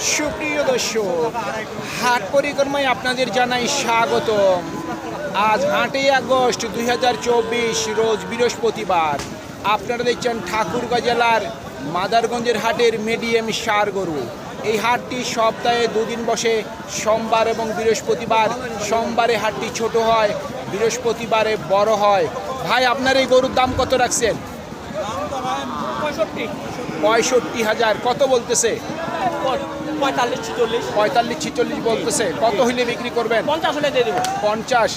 সুপ্রিয় দর্শক হাট পরিক্রমায় আপনাদের জানাই স্বাগতম। আজ আটই আগস্ট দুই হাজার চব্বিশ রোজ বৃহস্পতিবার। আপনারা দেখছেন ঠাকুরগাঁ জেলার মাদারগঞ্জের হাটের মিডিয়াম সার গরু। এই হাটটি সপ্তাহে দুদিন বসে সোমবার এবং বৃহস্পতিবার। সোমবারে হাটটি ছোট হয় বৃহস্পতিবারে বড় হয়। ভাই আপনার এই গরুর দাম কত রাখছেন? পঁয়ষট্টি হাজার কত বলতেছে? পঁয়তাল্লিশ ছিচল্লিশ। পঁয়তাল্লিশ ছিচল্লিশ বলতেছে। কত হইলে বিক্রি করবেন? পঞ্চাশ হলে দিয়ে দেবো। পঞ্চাশ।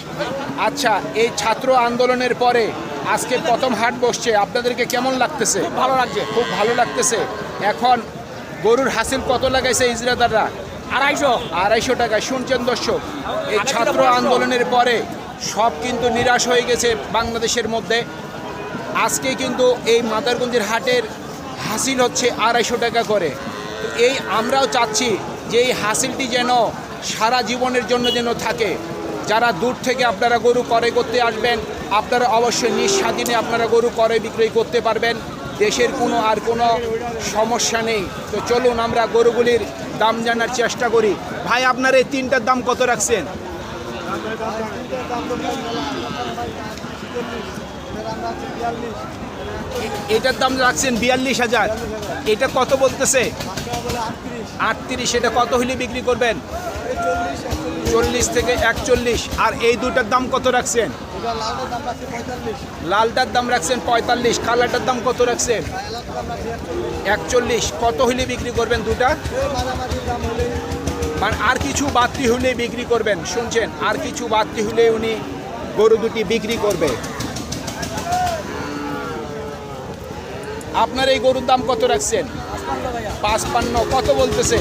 আচ্ছা এই ছাত্র আন্দোলনের পরে আজকে প্রথম হাট বসছে। আপনাদেরকে কেমন লাগতেছে? খুব ভালো লাগছে। খুব ভালো লাগতেছে। এখন গরুর হাসিল কত লাগাইছে ইজরাদাররা? আড়াইশো। আড়াইশো টাকা শুনছেন দর্শক এই ছাত্র আন্দোলনের পরে সব কিন্তু নিরাশ হয়ে গেছে বাংলাদেশের মধ্যে। আজকে কিন্তু এই মাদারগঞ্জের হাটের হাসিল হচ্ছে আড়াইশো টাকা করে। এই আমরাও চাচ্ছি যে এই হাসিলটি যেন সারা জীবনের জন্য যেন থাকে। যারা দূর থেকে আপনারা গরু করে করতে আসবেন, আপনারা অবশ্যই নিঃস্বাধীনে আপনারা গরু করে বিক্রয় করতে পারবেন। দেশের কোনো আর কোনো সমস্যা নেই। তো চলুন আমরা গরুগুলির দাম জানার চেষ্টা করি। ভাই, আপনার এই তিনটার দাম কত রাখছেন? এটার দাম রাখছেন বিয়াল্লিশ হাজার। এটা কত বলতেছে? আটত্রিশ। এটা কত হলে বিক্রি করবেন? চল্লিশ থেকে একচল্লিশ। আর এই দুটার দাম কত রাখছেন? লালটার দাম রাখছেন পঁয়তাল্লিশ। কালারটার দাম কত রাখছেন? একচল্লিশ। কত হলে বিক্রি করবেন দুটা মানে আর কিছু বাড়তি হলে বিক্রি করবেন। শুনছেন? আর কিছু বাড়তি হলে উনি গরু দুটি বিক্রি করবে। আপনার এই গরুর দাম কত রাখছেন? পাঁচপান্ন কত বলতেছে?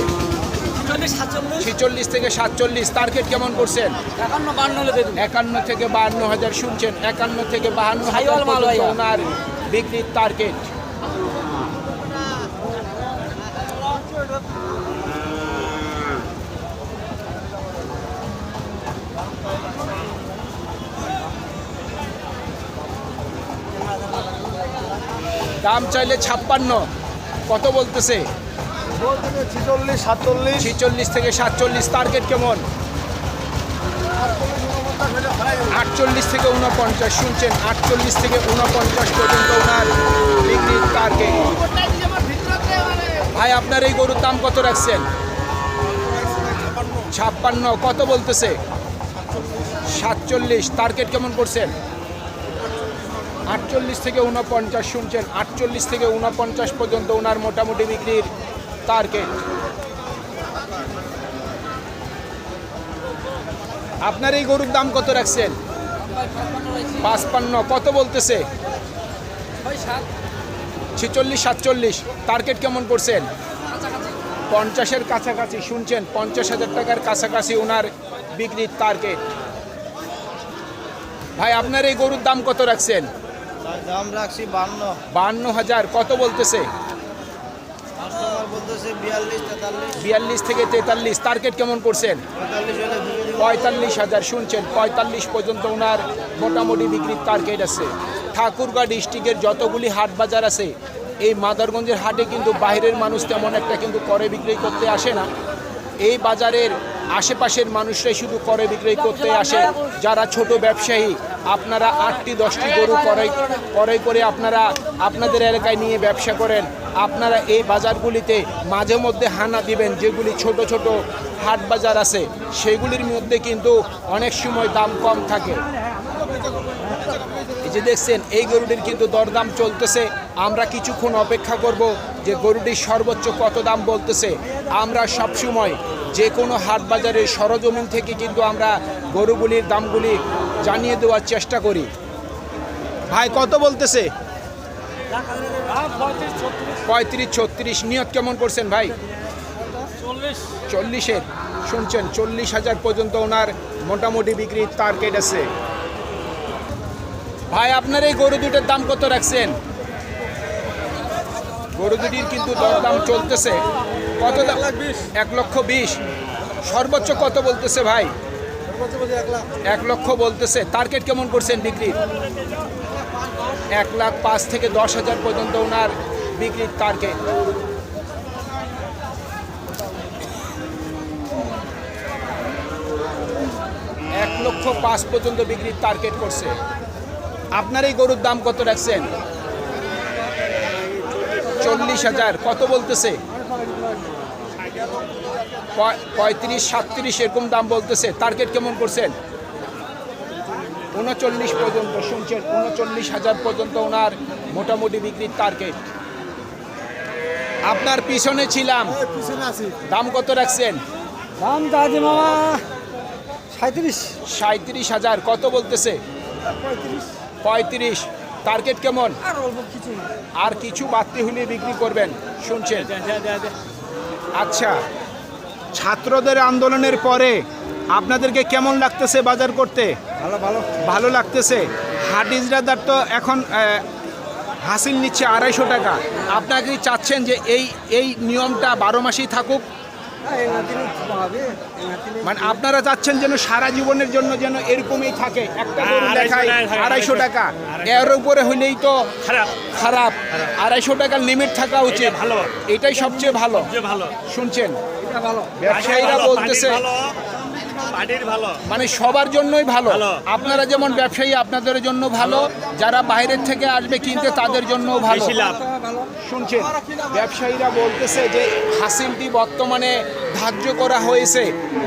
ছিচল্লিশ থেকে সাতচল্লিশ টার্গেট কেমন করছেন? একান্ন থেকে বাহান্ন হাজার শুনছেন একান্ন থেকে বাহান্ন হাজার বিক্রির টার্গেট দাম চাইলে ছাপ্পান্ন। কত বলতেছে? ছিচল্লিশ, সাতচল্লিশ। ছিচল্লিশ থেকে সাতচল্লিশ টার্গেট কেমন? আটচল্লিশ থেকে উনপঞ্চাশ শুনছেন? আটচল্লিশ থেকে উনপঞ্চাশ পর্যন্ত ওনার বিক্রির টার্গেট ভাই, আপনার এই গরুর দাম কত রাখছেন? ছাপ্পান্ন। কত বলতেছে? সাতচল্লিশ টার্গেট কেমন করছেন? আটচল্লিশ থেকে উনপঞ্চাশ শুনছেন। আটচল্লিশ থেকে উনপঞ্চাশ পর্যন্ত ওনার মোটামুটি বিক্রির টার্গেট আপনার এই গরুর দাম কত রাখছেন? পাঁচপান্ন। কত বলতেছে? ছেচল্লিশ, সাতচল্লিশ। টার্গেট কেমন করছেন? পঞ্চাশের কাছাকাছি শুনছেন। পঞ্চাশ হাজার টাকার কাছাকাছি ওনার বিক্রির টার্গেট ভাই, আপনার এই গরুর দাম কত রাখছেন? দাম রাখছি বান্ন। বান্ন হাজার কত বলতেছে? বিয়াল্লিশ থেকে তেতাল্লিশ টার্গেট কেমন করছেন? পঁয়তাল্লিশ হাজার শুনছেন পঁয়তাল্লিশ পর্যন্ত ওনার মোটামুটি বিক্রির টার্গেট আছে। ঠাকুরগাঁ ডিস্ট্রিক্টের যতগুলি হাট বাজার আছে এই মাদারগঞ্জের হাটে কিন্তু বাইরের মানুষ তেমন একটা কিন্তু করে বিক্রি করতে আসে না। এই বাজারের আশেপাশের মানুষরাই শুধু করে, বিক্রয় করতে আসে। যারা ছোট ব্যবসায়ী, আপনারা আটটি, দশটি গরু করে করে করে আপনারা আপনাদের এলাকায় নিয়ে ব্যবসা করেন। আপনারা এই বাজারগুলিতে মাঝে মধ্যে হানা দিবেন, যেগুলি ছোট ছোট হাট বাজার আছে, সেগুলির মধ্যে কিন্তু অনেক সময় দাম কম থাকে। এই যে দেখছেন, এই গরুটির কিন্তু দরদাম চলতেছে। আমরা কিছুক্ষণ অপেক্ষা করব যে গরুটির সর্বোচ্চ কত দাম বলতেছে। আমরা সবসময় যে কোনো হাট বাজারের সরজমিন থেকে কিন্তু আমরা গরুগুলির দামগুলি জানিয়ে দেওয়ার চেষ্টা করি। ভাই কত বলতেছে? পঁয়ত্রিশ ছত্রিশ নিয়ত কেমন করছেন ভাই? চল্লিশ। চল্লিশের। শুনছেন চল্লিশ হাজার পর্যন্ত ওনার মোটামুটি বিক্রির টার্গেট আছে। ভাই আপনার এই গরু দুটোর দাম কত রাখছেন? গরু দুটির কিন্তু দরদাম চলতেছে। কত এক লক্ষ বিশ। সর্বোচ্চ কত বলতেছে ভাই? এক লক্ষ বলতেছে। টার্গেট কেমন করছেন বিক্রির এক লাখ পাঁচ থেকে দশ হাজার পর্যন্ত ওনার বিক্রির টার্গেট এক লক্ষ পাঁচ পর্যন্ত বিক্রির টার্গেট করছে। আপনার এই গরুর দাম কত রাখছেন? চল্লিশ হাজার। কত বলতেছে? পঁয়ত্রিশ সাতত্রিশ এরকম দাম বলতেছে। টার্গেট কেমন করছেন? উনচল্লিশ পর্যন্ত শুনছেন উনচল্লিশ হাজার পর্যন্ত ওনার মোটামুটি বিক্রির টার্গেট আপনার পিছনে ছিলাম। দাম কত রাখছেন? দাম দাদি মামা সাঁত্রিশ সাঁত্রিশ হাজার কত বলতেছে? পঁয়ত্রিশ। টার্গেট কেমন? আর কিছু। আর কিছু বাড়তি হলে বিক্রি করবেন শুনছেন। আচ্ছা ছাত্রদের আন্দোলনের পরে আপনাদেরকে কেমন লাগতেছে বাজার করতে? ভালো ভালো। ভালো লাগতেছে? হাট ইজরাদার তো এখন হাসিল নিচ্ছে আড়াইশো টাকা। আপনাকে কি চাচ্ছেন যে এই এই নিয়মটা বারো মাসেই থাকুক? মানে আপনারা চাচ্ছেন যেন সারা জীবনের জন্য যেন এরকমই থাকে। একটা গরু দেখায় আড়াইশো টাকা। এর উপরে হইলেই তো খারাপ। খারাপ। আড়াইশো টাকার লিমিট থাকা উচিত। ভালো। এটাই সবচেয়ে ভালো। ভালো। শুনছেন? ব্যবসায়ীরা বলতেছে মানে সবার জন্যই ভালো। আপনারা যেমন ব্যবসায়ী আপনাদের জন্য ভালো। যারা বাইরের থেকে আসবে কিনতে তাদের জন্য ভালো। লাভ। শুনছেন ব্যবসায়ীরা বলতেছে যে হাসিলটি বর্তমানে ধার্য করা হয়েছে।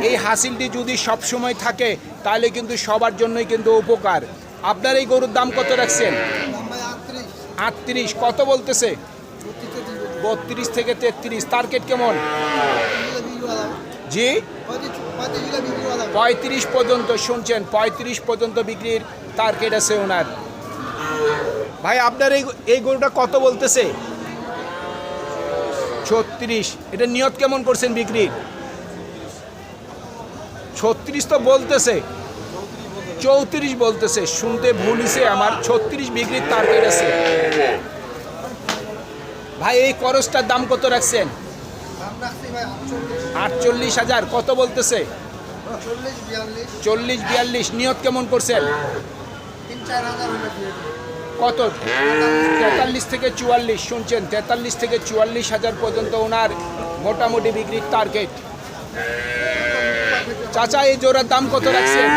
এই হাসিলটি যদি সব সময় থাকে, তাহলে কিন্তু সবার জন্যই কিন্তু উপকার। আপনার এই গরুর দাম কত রাখছেন? আটত্রিশ। কত বলতেছে? বত্রিশ থেকে তেত্রিশ। টার্গেট কেমন? জি? পঁয়ত্রিশ পর্যন্ত শুনছেন। পঁয়ত্রিশ পর্যন্ত বিক্রির টার্গেট আছে ওনার। ভাই, আপনার এই এই গরুটা কত বলতেছে? ছত্রিশ। এটা নিয়ত কেমন করছেন বিক্রির? ছত্রিশ তো বলতেছে। চৌত্রিশ বলতেছে। শুনতে ভুল হইছে আমার ছত্রিশ বিক্রির টার্গেট আছে। ভাই এই করসটার দাম কত রাখছেন? আটচল্লিশ হাজার। কত বলতেছে? চল্লিশ বিয়াল্লিশ। নিয়ত কেমন করছেন? কত? তেতাল্লিশ থেকে চুয়াল্লিশ শুনছেন? তেতাল্লিশ থেকে চুয়াল্লিশ হাজার পর্যন্ত ওনার মোটামুটি বিক্রির টার্গেট চাচা এই জোড়ার দাম কত রাখছেন?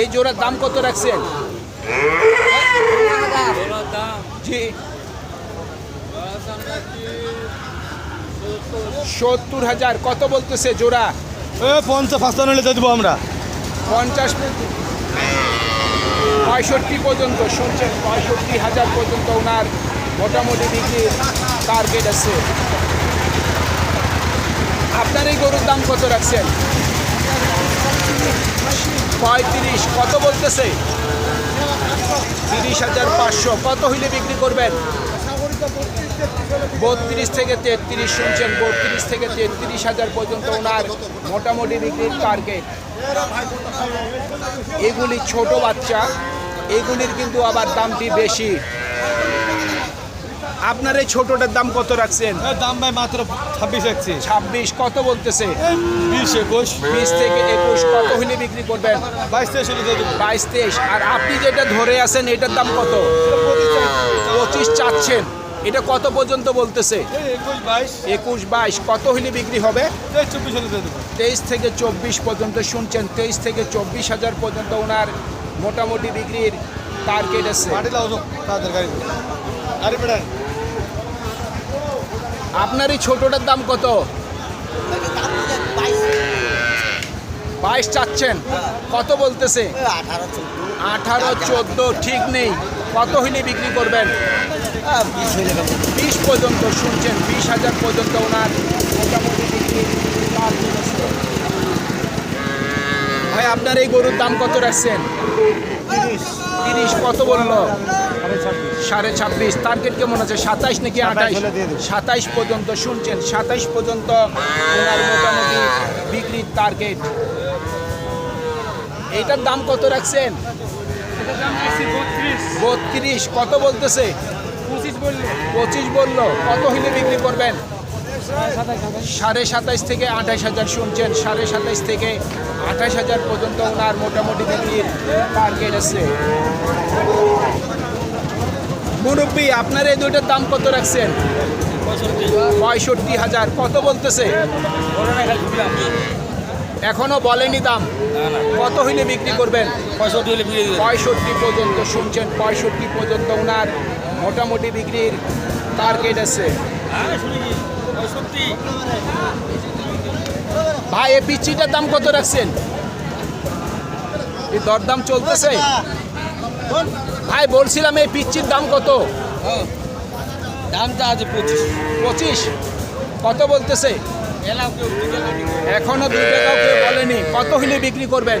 এই জোড়ার দাম কত রাখছেন? জি। সত্তর হাজার। কত বলতেছে জোড়া? পঞ্চাশ পাঁচটা নিলে দেবো আমরা। পঞ্চাশ পঁয়ষট্টি পর্যন্ত, শুনছেন, পঁয়ষট্টি হাজার পর্যন্ত ওনার মোটামুটি দিকে টার্গেট আছে। আপনার এই গরুর দাম কত রাখছেন? পঁয়ত্রিশ, কত বলতেছে? তিরিশ হাজার পাঁচশো, কত হইলে বিক্রি করবেন? বত্রিশ থেকে তেত্রিশ শুনছেন বত্রিশ থেকে তেত্রিশ হাজার পর্যন্ত ওনার মোটামুটি বিক্রির টার্গেট এগুলি ছোট বাচ্চা এগুলির কিন্তু আবার দামটি বেশি। আপনার এই ছোটটার দাম কত রাখছেন? দাম ভাই মাত্র ছাব্বিশ রাখছি। ছাব্বিশ কত বলতেছে? বিশ একুশ। বিশ থেকে একুশ কত হইলে বিক্রি করবেন? বাইশ তেইশ বাইশ তেইশ। আর আপনি যেটা ধরে আছেন এটার দাম কত? পঁচিশ চাচ্ছেন। এটা কত পর্যন্ত বলতেছে? একুশ বাইশ। কত হইলে বিক্রি হবে? তেইশ থেকে চব্বিশ পর্যন্ত শুনছেন তেইশ থেকে চব্বিশ হাজার পর্যন্ত ওনার মোটামুটি বিক্রির টার্গেট আছে। আপনার এই ছোটটার দাম কত? বাইশ চাচ্ছেন। কত বলতেছে? আঠারো চোদ্দ ঠিক নেই। কত হইলে বিক্রি করবেন? বিশ পর্যন্ত শুনছেন বিশ হাজার পর্যন্ত ওনার মোটামুটি বিক্রি আছে। ভাই আপনার এই গরুর দাম কত রাখছেন? তিরিশ। কত বলল? সাড়ে ছাব্বিশ। টার্গেট কেমন আছে? সাতাইশ নাকি আঠাইশ। সাতাইশ পর্যন্ত শুনছেন সাতাইশ পর্যন্ত ওনার মোটামুটি বিক্রির টার্গেট। এইটার দাম কত রাখছেন? বত্রিশ কত বলতেছে? পঁচিশ বলল। কত হইলে বিক্রি করবেন? সাড়ে সাতাইশ থেকে আঠাশ হাজার শুনছেন সাড়ে সাতাইশ থেকে আঠাশ হাজার পর্যন্ত ওনার মোটামুটি বিক্রির টার্গেট আছে। মুরব্বী আপনার এই দুইটার দাম কত রাখছেন? পঁয়ষট্টি। হাজার কত বলতেছে? এখনও বলেনি দাম। কত হইলে বিক্রি করবেন? পঁয়ষট্টি বিক্রি পঁয়ষট্টি পর্যন্ত শুনছেন পঁয়ষট্টি পর্যন্ত ওনার মোটামুটি বিক্রির টার্গেট আছে। হ্যাঁ ভাই এই পিচিটার দাম কত রাখছেন? এই দরদাম চলতেছে? ভাই বলছিলাম এই পিচ্চির দাম কত? দামটা আছে পঁচিশ। পঁচিশ? কত বলতেছে? এখনও দুই টাকাও কেউ বলেনি। কত হলে বিক্রি করবেন?